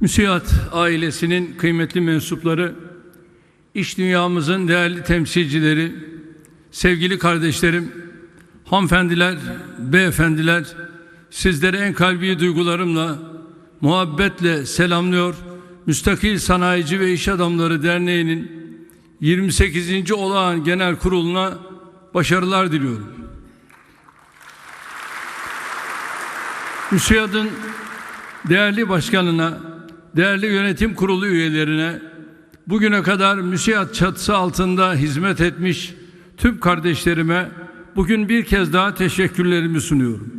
Müsiyat ailesinin kıymetli mensupları, iş dünyamızın değerli temsilcileri, sevgili kardeşlerim, hanımefendiler, beyefendiler, sizleri en kalbi duygularımla, muhabbetle selamlıyor. Müstakil Sanayici ve İş Adamları Derneği'nin 28. olağan genel kuruluna başarılar diliyorum. MÜSİAD'ın değerli başkanına, değerli yönetim kurulu üyelerine, bugüne kadar MÜSİAD çatısı altında hizmet etmiş tüm kardeşlerime bugün bir kez daha teşekkürlerimi sunuyorum.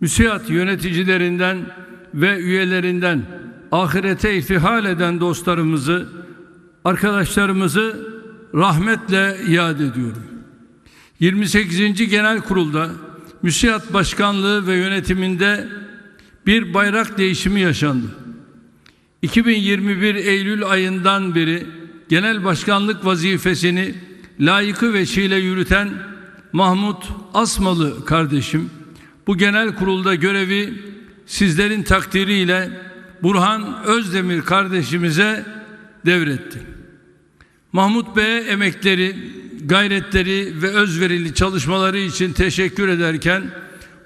MÜSİAD yöneticilerinden ve üyelerinden ahirete irtihal eden dostlarımızı, arkadaşlarımızı rahmetle iade ediyorum. 28. Genel Kurulda MÜSİAD Başkanlığı ve yönetiminde bir bayrak değişimi yaşandı. 2021 Eylül ayından beri genel başkanlık vazifesini layıkı veçile yürüten Mahmut Asmalı kardeşim bu genel kurulda görevi sizlerin takdiriyle Burhan Özdemir kardeşimize devretti. Mahmut Bey'e emekleri, gayretleri ve özverili çalışmaları için teşekkür ederken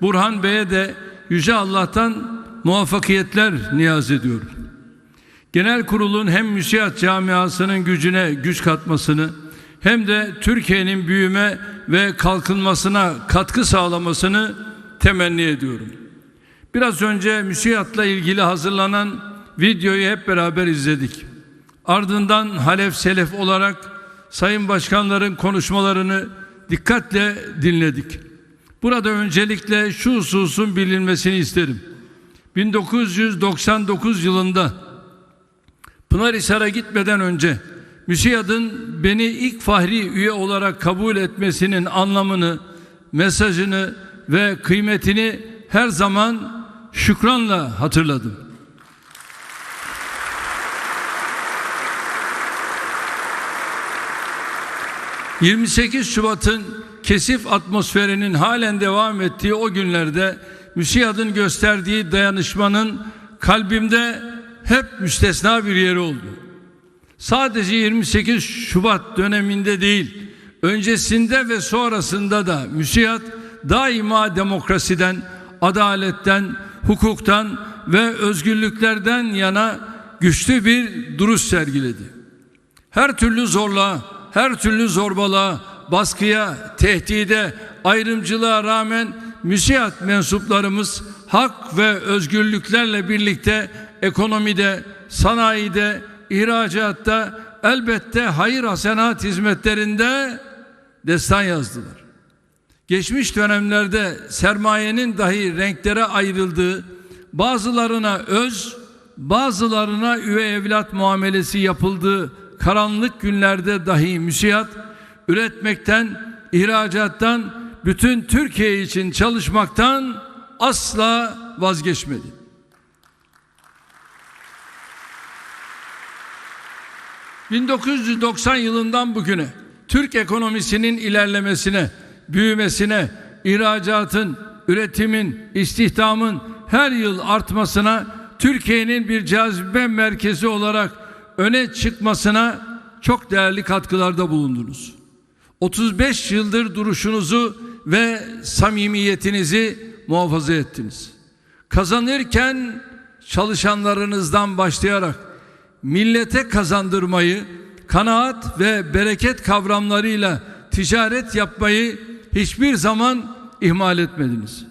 Burhan Bey'e de Yüce Allah'tan muvaffakiyetler niyaz ediyorum. Genel kurulun hem müsiyat camiasının gücüne güç katmasını hem de Türkiye'nin büyüme ve kalkınmasına katkı sağlamasını temenni ediyorum. Biraz önce müsiyatla ilgili hazırlanan videoyu hep beraber izledik. Ardından Halef Selef olarak sayın başkanların konuşmalarını dikkatle dinledik. Burada öncelikle şu hususun bilinmesini isterim. 1999 yılında Pınarhisar'a gitmeden önce MÜSİAD'ın beni ilk fahri üye olarak kabul etmesinin anlamını, mesajını ve kıymetini her zaman şükranla hatırladım. ...28 Şubat'ın kesif atmosferinin halen devam ettiği o günlerde... ...MÜSİAD'ın gösterdiği dayanışmanın kalbimde hep müstesna bir yeri oldu. Sadece 28 Şubat döneminde değil, öncesinde ve sonrasında da müsiyat daima demokrasiden, adaletten, hukuktan ve özgürlüklerden yana güçlü bir duruş sergiledi. Her türlü zorluğa, her türlü zorbalığa, baskıya, tehdide, ayrımcılığa rağmen müsiyat mensuplarımız hak ve özgürlüklerle birlikte ekonomide, sanayide, ihracatta elbette hayır hasenat hizmetlerinde destan yazdılar. Geçmiş dönemlerde sermayenin dahi renklere ayrıldığı, bazılarına öz, bazılarına üve evlat muamelesi yapıldığı karanlık günlerde dahi müsiyat üretmekten, ihracattan, bütün Türkiye için çalışmaktan asla vazgeçmedi. ...1990 yılından bugüne... ...Türk ekonomisinin ilerlemesine... ...büyümesine... ...ihracatın, üretimin, istihdamın... ...her yıl artmasına... ...Türkiye'nin bir cazibe merkezi olarak... ...öne çıkmasına... ...çok değerli katkılarda bulundunuz. 35 yıldır duruşunuzu ve samimiyetinizi muhafaza ettiniz. Kazanırken çalışanlarınızdan başlayarak millete kazandırmayı, kanaat ve bereket kavramlarıyla ticaret yapmayı hiçbir zaman ihmal etmediniz.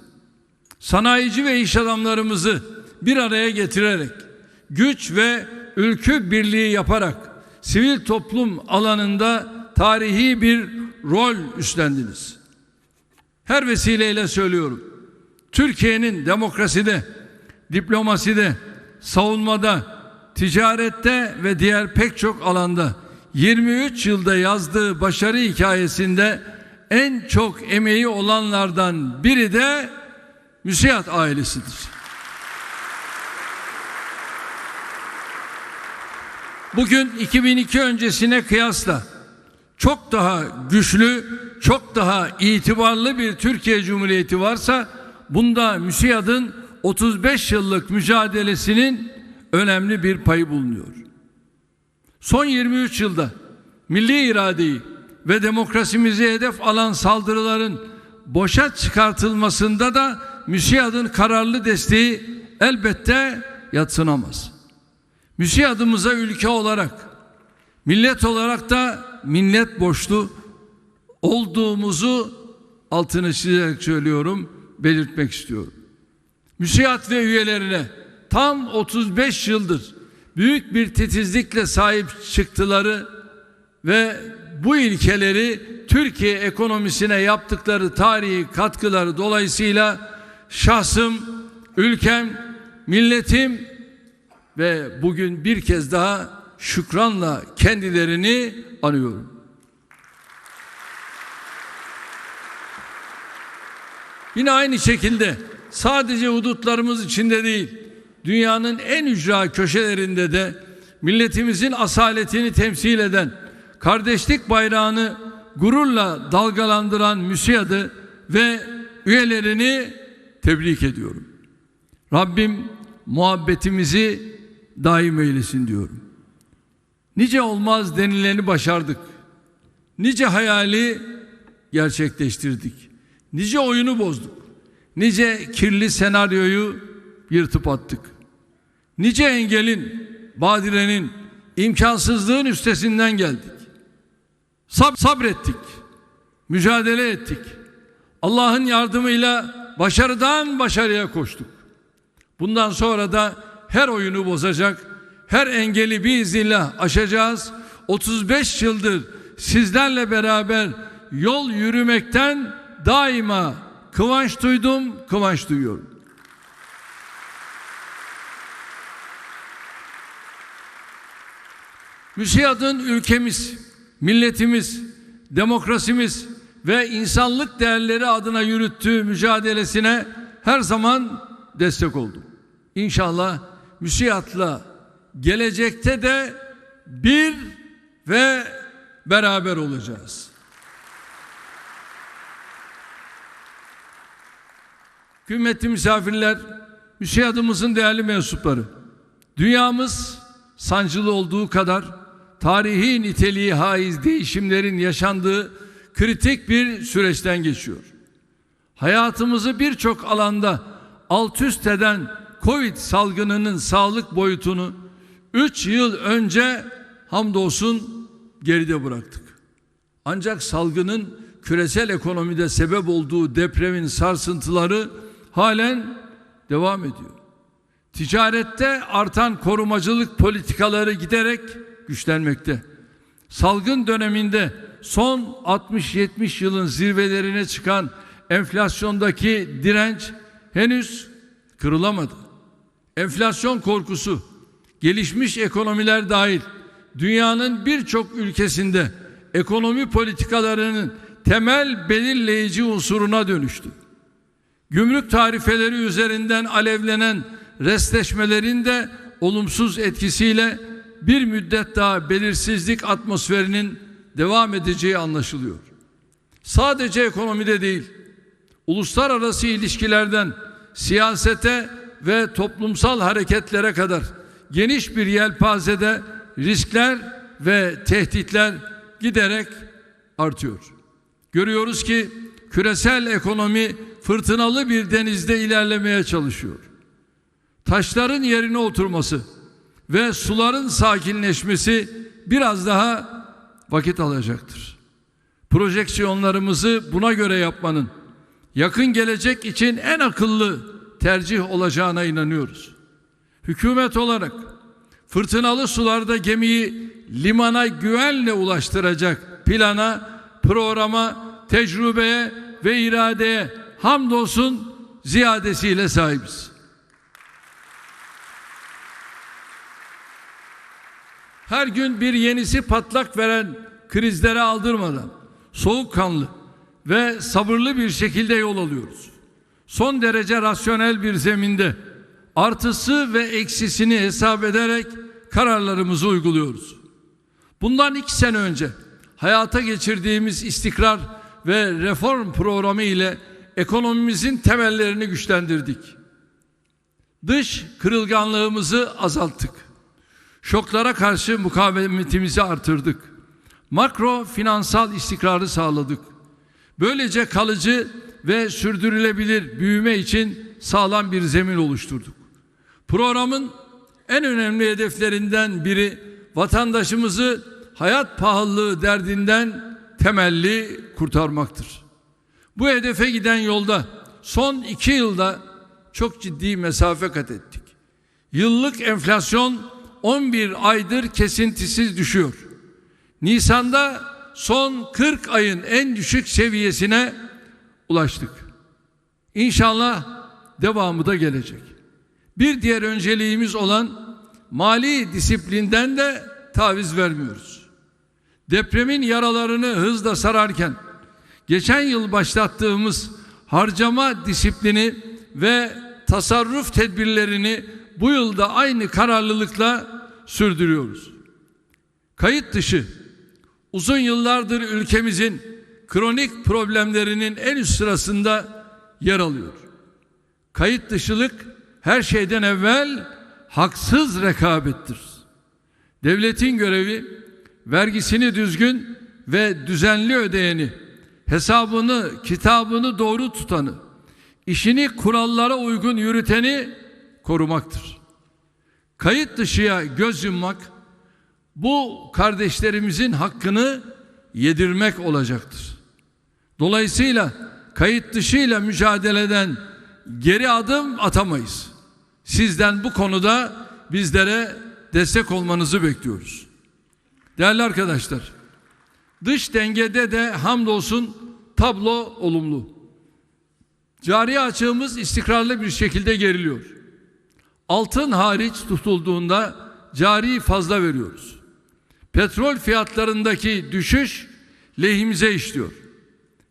Sanayici ve iş adamlarımızı bir araya getirerek, güç ve ülkü birliği yaparak sivil toplum alanında tarihi bir rol üstlendiniz. Her vesileyle söylüyorum. Türkiye'nin demokraside, diplomaside, savunmada, ticarette ve diğer pek çok alanda 23 yılda yazdığı başarı hikayesinde en çok emeği olanlardan biri de müsiyat ailesidir. Bugün 2002 öncesine kıyasla çok daha güçlü, çok daha itibarlı bir Türkiye Cumhuriyeti varsa bunda MÜSİAD'ın 35 yıllık mücadelesinin önemli bir payı bulunuyor. Son 23 yılda milli iradeyi ve demokrasimizi hedef alan saldırıların boşa çıkartılmasında da MÜSİAD'ın kararlı desteği elbette yatsınamaz. MÜSİAD'ımıza ülke olarak, millet olarak da millet borçlu olduğumuzu altını çizerek söylüyorum, belirtmek istiyorum. MÜSİAD ve üyelerine tam 35 yıldır büyük bir titizlikle sahip çıktıları ve bu ilkeleri Türkiye ekonomisine yaptıkları tarihi katkıları dolayısıyla şahsım, ülkem, milletim ve bugün bir kez daha şükranla kendilerini anıyorum. Yine aynı şekilde sadece hudutlarımız içinde değil, dünyanın en ücra köşelerinde de milletimizin asaletini temsil eden, kardeşlik bayrağını gururla dalgalandıran MÜSİAD'ı ve üyelerini tebrik ediyorum. Rabbim muhabbetimizi daim eylesin diyorum. Nice olmaz denileni başardık. Nice hayali gerçekleştirdik. Nice oyunu bozduk. Nice kirli senaryoyu yırtıp attık. Nice engelin, badirenin, imkansızlığın üstesinden geldik. Sab sabrettik. Mücadele ettik. Allah'ın yardımıyla başarıdan başarıya koştuk. Bundan sonra da her oyunu bozacak, her engeli bir izinle aşacağız. 35 yıldır sizlerle beraber yol yürümekten daima kıvanç duydum, kıvanç duyuyorum. MÜSİAD'ın ülkemiz, milletimiz, demokrasimiz ve insanlık değerleri adına yürüttüğü mücadelesine her zaman destek oldum. İnşallah MÜSİAD'la gelecekte de bir ve beraber olacağız. Kıymetli misafirler, MÜSİAD'ımızın değerli mensupları, dünyamız sancılı olduğu kadar tarihi niteliği haiz değişimlerin yaşandığı kritik bir süreçten geçiyor. Hayatımızı birçok alanda alt üst eden Covid salgınının sağlık boyutunu 3 yıl önce hamdolsun geride bıraktık. Ancak salgının küresel ekonomide sebep olduğu depremin sarsıntıları halen devam ediyor. Ticarette artan korumacılık politikaları giderek güçlenmekte. Salgın döneminde son 60-70 yılın zirvelerine çıkan enflasyondaki direnç henüz kırılamadı. Enflasyon korkusu gelişmiş ekonomiler dahil dünyanın birçok ülkesinde ekonomi politikalarının temel belirleyici unsuruna dönüştü. Gümrük tarifeleri üzerinden alevlenen restleşmelerin de olumsuz etkisiyle bir müddet daha belirsizlik atmosferinin devam edeceği anlaşılıyor. Sadece ekonomide değil, uluslararası ilişkilerden siyasete ve toplumsal hareketlere kadar geniş bir yelpazede riskler ve tehditler giderek artıyor. Görüyoruz ki küresel ekonomi fırtınalı bir denizde ilerlemeye çalışıyor. Taşların yerine oturması ve suların sakinleşmesi biraz daha vakit alacaktır. Projeksiyonlarımızı buna göre yapmanın yakın gelecek için en akıllı tercih olacağına inanıyoruz. Hükümet olarak fırtınalı sularda gemiyi limana güvenle ulaştıracak plana, programa, tecrübeye ve iradeye hamdolsun ziyadesiyle sahibiz. Her gün bir yenisi patlak veren krizlere aldırmadan soğukkanlı ve sabırlı bir şekilde yol alıyoruz. Son derece rasyonel bir zeminde artısı ve eksisini hesap ederek kararlarımızı uyguluyoruz. Bundan iki sene önce hayata geçirdiğimiz istikrar ve reform programı ile ekonomimizin temellerini güçlendirdik. Dış kırılganlığımızı azalttık. Şoklara karşı mukavemetimizi artırdık. Makro finansal istikrarı sağladık. Böylece kalıcı ve sürdürülebilir büyüme için sağlam bir zemin oluşturduk. Programın en önemli hedeflerinden biri vatandaşımızı hayat pahalılığı derdinden temelli kurtarmaktır. Bu hedefe giden yolda son iki yılda çok ciddi mesafe kat ettik. Yıllık enflasyon 11 aydır kesintisiz düşüyor. Nisan'da son 40 ayın en düşük seviyesine ulaştık. İnşallah devamı da gelecek. Bir diğer önceliğimiz olan mali disiplinden de taviz vermiyoruz. Depremin yaralarını hızla sararken geçen yıl başlattığımız harcama disiplini ve tasarruf tedbirlerini bu yılda aynı kararlılıkla sürdürüyoruz. Kayıt dışı uzun yıllardır ülkemizin kronik problemlerinin en üst sırasında yer alıyor. Kayıt dışılık her şeyden evvel haksız rekabettir. Devletin görevi vergisini düzgün ve düzenli ödeyeni, hesabını, kitabını doğru tutanı, işini kurallara uygun yürüteni korumaktır. Kayıt dışıya göz yummak bu kardeşlerimizin hakkını yedirmek olacaktır. Dolayısıyla kayıt dışıyla mücadeleden geri adım atamayız. Sizden bu konuda bizlere destek olmanızı bekliyoruz. Değerli arkadaşlar, dış dengede de hamdolsun tablo olumlu. Cari açığımız istikrarlı bir şekilde geriliyor. Altın hariç tutulduğunda cari fazla veriyoruz. Petrol fiyatlarındaki düşüş lehimize işliyor.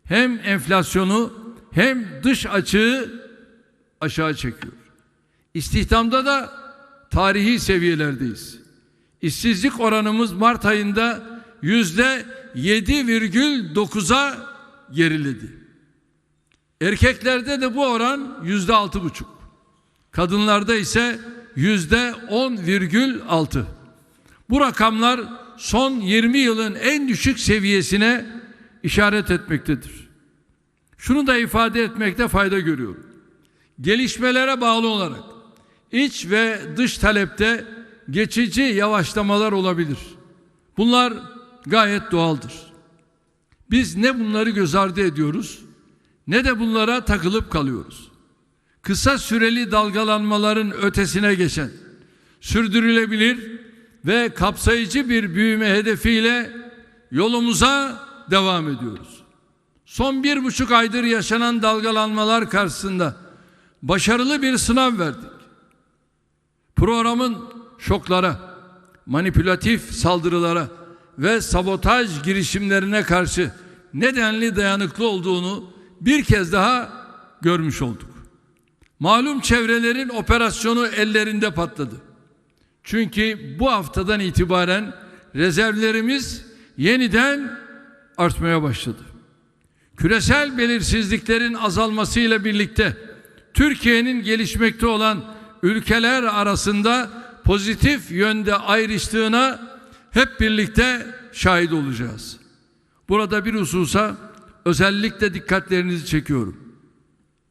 Hem enflasyonu hem dış açığı aşağı çekiyor. İstihdamda da tarihi seviyelerdeyiz. İşsizlik oranımız Mart ayında yüzde 7,9'a geriledi. Erkeklerde de bu oran yüzde altı buçuk. Kadınlarda ise yüzde 10,6. Bu rakamlar son 20 yılın en düşük seviyesine işaret etmektedir. Şunu da ifade etmekte fayda görüyorum. Gelişmelere bağlı olarak iç ve dış talepte geçici yavaşlamalar olabilir. Bunlar gayet doğaldır. Biz ne bunları göz ardı ediyoruz ne de bunlara takılıp kalıyoruz. Kısa süreli dalgalanmaların ötesine geçen sürdürülebilir ve kapsayıcı bir büyüme hedefiyle yolumuza devam ediyoruz. Son bir buçuk aydır yaşanan dalgalanmalar karşısında başarılı bir sınav verdik. Programın şoklara, manipülatif saldırılara ve sabotaj girişimlerine karşı nedenli dayanıklı olduğunu bir kez daha görmüş olduk. Malum çevrelerin operasyonu ellerinde patladı. Çünkü bu haftadan itibaren rezervlerimiz yeniden artmaya başladı. Küresel belirsizliklerin azalmasıyla birlikte Türkiye'nin gelişmekte olan ülkeler arasında pozitif yönde ayrıştığına hep birlikte şahit olacağız. Burada bir hususa özellikle dikkatlerinizi çekiyorum.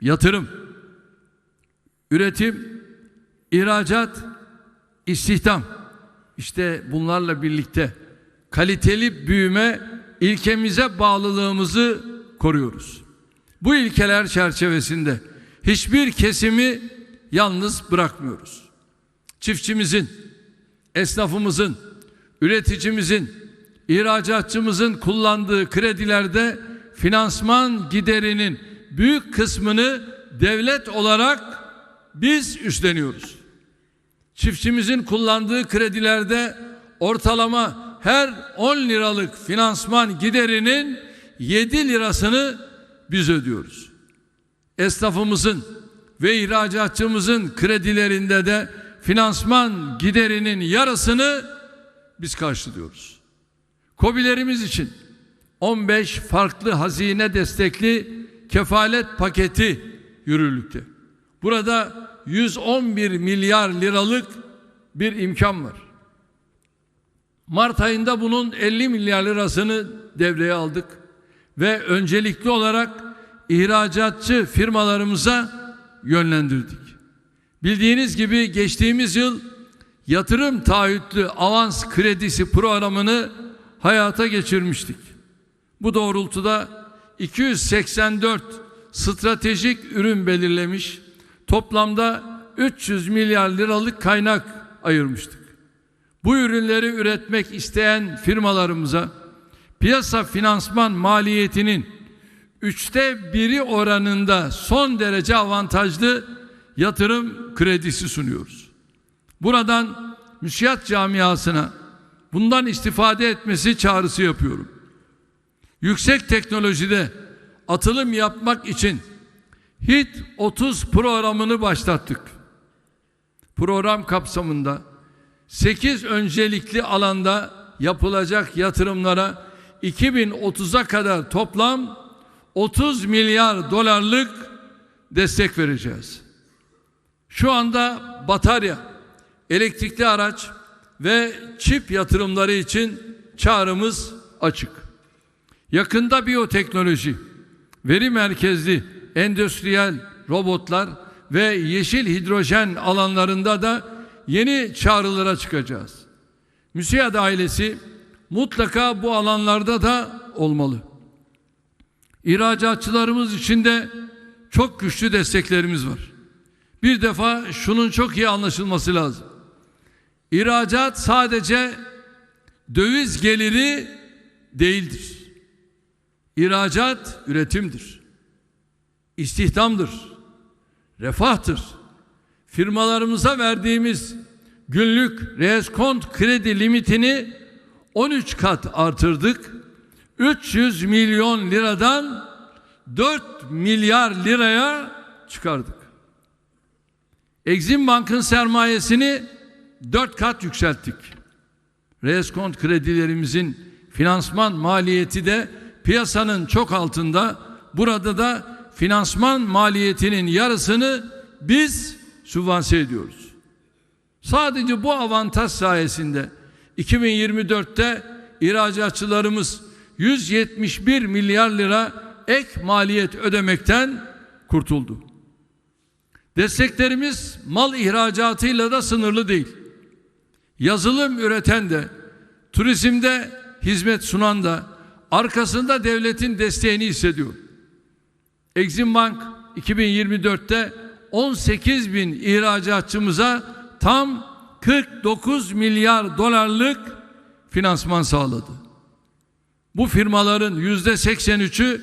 Yatırım, üretim, ihracat, istihdam. İşte bunlarla birlikte kaliteli büyüme ilkemize bağlılığımızı koruyoruz. Bu ilkeler çerçevesinde hiçbir kesimi yalnız bırakmıyoruz. Çiftçimizin, esnafımızın, üreticimizin, ihracatçımızın kullandığı kredilerde finansman giderinin büyük kısmını devlet olarak biz üstleniyoruz. Çiftçimizin kullandığı kredilerde ortalama her 10 liralık finansman giderinin 7 lirasını biz ödüyoruz. Esnafımızın ve ihracatçımızın kredilerinde de finansman giderinin yarısını biz karşılıyoruz. Kobilerimiz için 15 farklı hazine destekli kefalet paketi yürürlükte. Burada 111 milyar liralık bir imkan var. Mart ayında bunun 50 milyar lirasını devreye aldık ve öncelikli olarak ihracatçı firmalarımıza yönlendirdik. Bildiğiniz gibi geçtiğimiz yıl yatırım taahhütlü avans kredisi programını hayata geçirmiştik. Bu doğrultuda 284 stratejik ürün belirlemiş, toplamda 300 milyar liralık kaynak ayırmıştık. Bu ürünleri üretmek isteyen firmalarımıza piyasa finansman maliyetinin üçte biri oranında son derece avantajlı yatırım kredisi sunuyoruz. Buradan müsiyat camiasına bundan istifade etmesi çağrısı yapıyorum. Yüksek teknolojide atılım yapmak için HIT 30 programını başlattık. Program kapsamında 8 öncelikli alanda yapılacak yatırımlara 2030'a kadar toplam 30 milyar dolarlık destek vereceğiz. Şu anda batarya, elektrikli araç ve çip yatırımları için çağrımız açık. Yakında biyoteknoloji, veri merkezli endüstriyel robotlar ve yeşil hidrojen alanlarında da yeni çağrılara çıkacağız. MÜSİAD ailesi mutlaka bu alanlarda da olmalı. İhracatçılarımız için de çok güçlü desteklerimiz var. Bir defa şunun çok iyi anlaşılması lazım. İhracat sadece döviz geliri değildir. İhracat üretimdir. İstihdamdır. Refahtır. Firmalarımıza verdiğimiz günlük reskont kredi limitini 13 kat artırdık. 300 milyon liradan 4 milyar liraya çıkardık. Exim Bank'ın sermayesini 4 kat yükselttik. Reskont kredilerimizin finansman maliyeti de piyasanın çok altında. Burada da finansman maliyetinin yarısını biz sübvanse ediyoruz. Sadece bu avantaj sayesinde 2024'te ihracatçılarımız 171 milyar lira ek maliyet ödemekten kurtuldu. Desteklerimiz mal ihracatıyla da sınırlı değil. Yazılım üreten de, turizmde hizmet sunan da arkasında devletin desteğini hissediyor. Exim Bank 2024'te 18 bin ihracatçımıza tam 49 milyar dolarlık finansman sağladı. Bu firmaların yüzde 83'ü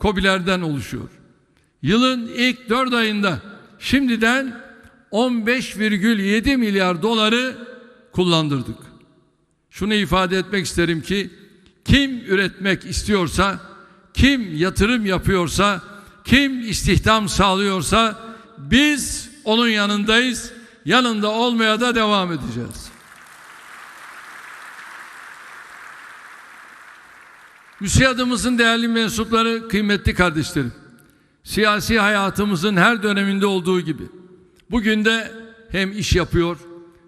COBİ'lerden oluşuyor. Yılın ilk 4 ayında şimdiden 15,7 milyar doları kullandırdık. Şunu ifade etmek isterim ki kim üretmek istiyorsa, kim yatırım yapıyorsa, kim istihdam sağlıyorsa biz onun yanındayız. Yanında olmaya da devam edeceğiz. Müsiyadımızın değerli mensupları, kıymetli kardeşlerim. Siyasi hayatımızın her döneminde olduğu gibi bugün de hem iş yapıyor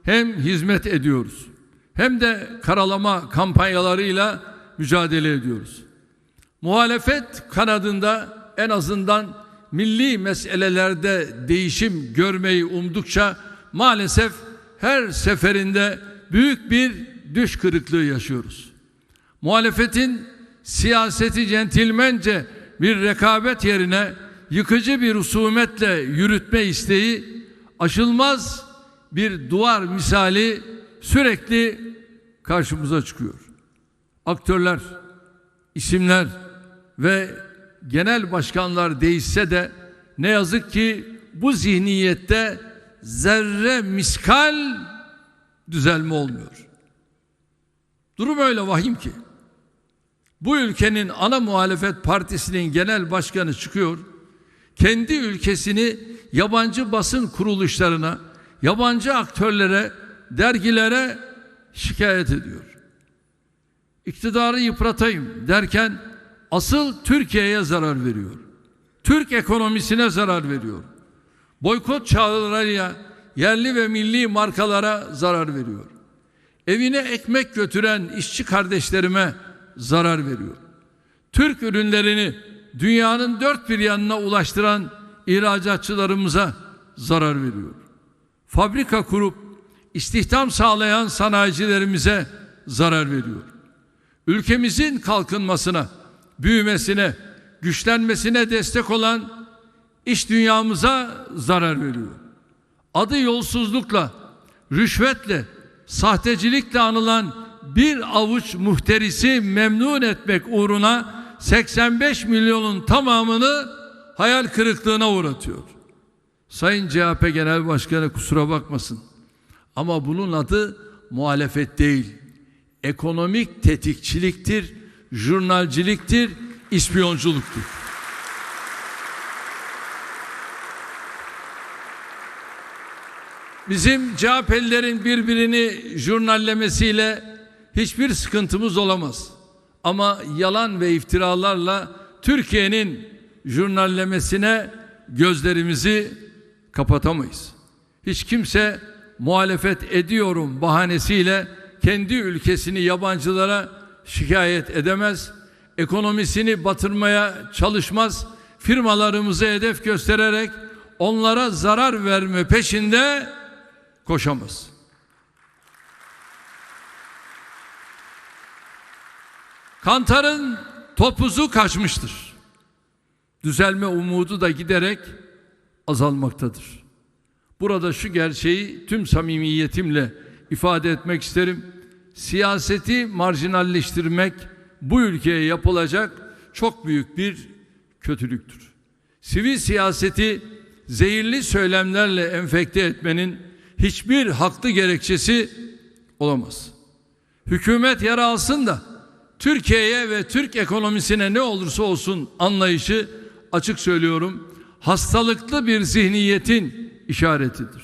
hem hizmet ediyoruz. Hem de karalama kampanyalarıyla mücadele ediyoruz. Muhalefet kanadında en azından milli meselelerde değişim görmeyi umdukça maalesef her seferinde büyük bir düş kırıklığı yaşıyoruz. Muhalefetin siyaseti centilmence bir rekabet yerine yıkıcı bir husumetle yürütme isteği aşılmaz bir duvar misali sürekli karşımıza çıkıyor. Aktörler, isimler ve genel başkanlar değişse de ne yazık ki bu zihniyette zerre miskal düzelme olmuyor. Durum öyle vahim ki. Bu ülkenin ana muhalefet partisinin genel başkanı çıkıyor. Kendi ülkesini yabancı basın kuruluşlarına, yabancı aktörlere, dergilere şikayet ediyor. İktidarı yıpratayım derken asıl Türkiye'ye zarar veriyor. Türk ekonomisine zarar veriyor. Boykot çağrılarıyla yerli ve milli markalara zarar veriyor. Evine ekmek götüren işçi kardeşlerime zarar veriyor. Türk ürünlerini dünyanın dört bir yanına ulaştıran ihracatçılarımıza zarar veriyor. Fabrika kurup istihdam sağlayan sanayicilerimize zarar veriyor. Ülkemizin kalkınmasına, büyümesine, güçlenmesine destek olan iş dünyamıza zarar veriyor. Adı yolsuzlukla, rüşvetle, sahtecilikle anılan bir avuç muhterisi memnun etmek uğruna 85 milyonun tamamını hayal kırıklığına uğratıyor. Sayın CHP Genel Başkanı kusura bakmasın. Ama bunun adı muhalefet değil. Ekonomik tetikçiliktir, jurnalciliktir, ispiyonculuktur. Bizim CHP'lilerin birbirini jurnallemesiyle hiçbir sıkıntımız olamaz. Ama yalan ve iftiralarla Türkiye'nin jurnallemesine gözlerimizi kapatamayız. Hiç kimse muhalefet ediyorum bahanesiyle kendi ülkesini yabancılara şikayet edemez. Ekonomisini batırmaya çalışmaz. Firmalarımızı hedef göstererek onlara zarar verme peşinde koşamaz. Kantarın topuzu kaçmıştır. Düzelme umudu da giderek azalmaktadır. Burada şu gerçeği tüm samimiyetimle ifade etmek isterim. Siyaseti marjinalleştirmek bu ülkeye yapılacak çok büyük bir kötülüktür. Sivil siyaseti zehirli söylemlerle enfekte etmenin hiçbir haklı gerekçesi olamaz. Hükümet yer alsın da Türkiye'ye ve Türk ekonomisine ne olursa olsun anlayışı açık söylüyorum hastalıklı bir zihniyetin işaretidir.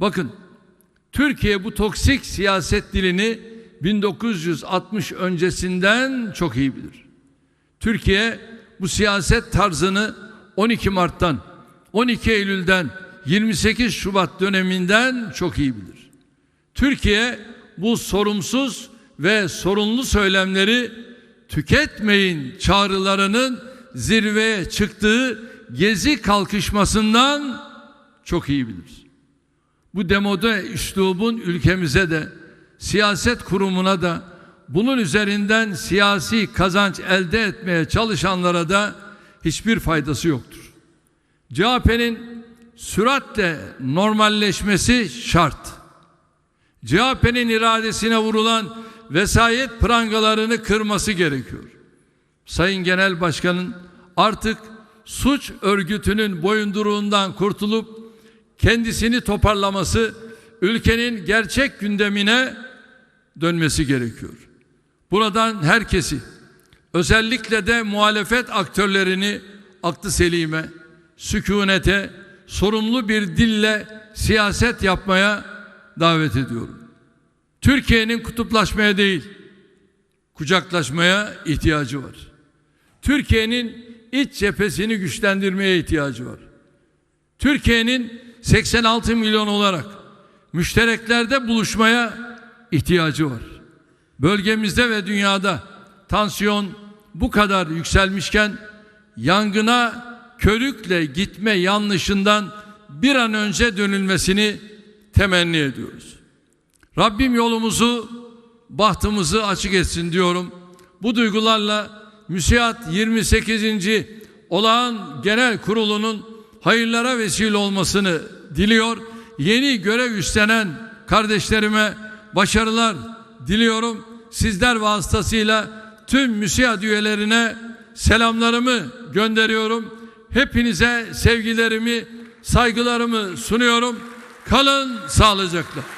Bakın Türkiye bu toksik siyaset dilini 1960 öncesinden çok iyi bilir. Türkiye bu siyaset tarzını 12 Mart'tan 12 Eylül'den 28 Şubat döneminden çok iyi bilir. Türkiye bu sorumsuz ve sorunlu söylemleri tüketmeyin çağrılarının zirveye çıktığı gezi kalkışmasından çok iyi bilir. Bu demode üslubun ülkemize de siyaset kurumuna da bunun üzerinden siyasi kazanç elde etmeye çalışanlara da hiçbir faydası yoktur. CHP'nin süratle normalleşmesi şart. CHP'nin iradesine vurulan vesayet prangalarını kırması gerekiyor. Sayın Genel Başkan'ın artık suç örgütünün boyunduruğundan kurtulup kendisini toparlaması, ülkenin gerçek gündemine dönmesi gerekiyor. Buradan herkesi, özellikle de muhalefet aktörlerini aklı selime, sükunete, sorumlu bir dille siyaset yapmaya davet ediyorum. Türkiye'nin kutuplaşmaya değil, kucaklaşmaya ihtiyacı var. Türkiye'nin iç cephesini güçlendirmeye ihtiyacı var. Türkiye'nin 86 milyon olarak müştereklerde buluşmaya ihtiyacı var. Bölgemizde ve dünyada tansiyon bu kadar yükselmişken yangına körükle gitme yanlışından bir an önce dönülmesini temenni ediyoruz. Rabbim yolumuzu, bahtımızı açık etsin diyorum. Bu duygularla Müsiat 28. Olağan Genel Kurulu'nun hayırlara vesile olmasını diliyor. Yeni görev üstlenen kardeşlerime başarılar diliyorum. Sizler vasıtasıyla tüm müsiat üyelerine selamlarımı gönderiyorum. Hepinize sevgilerimi, saygılarımı sunuyorum. Kalın sağlıcakla.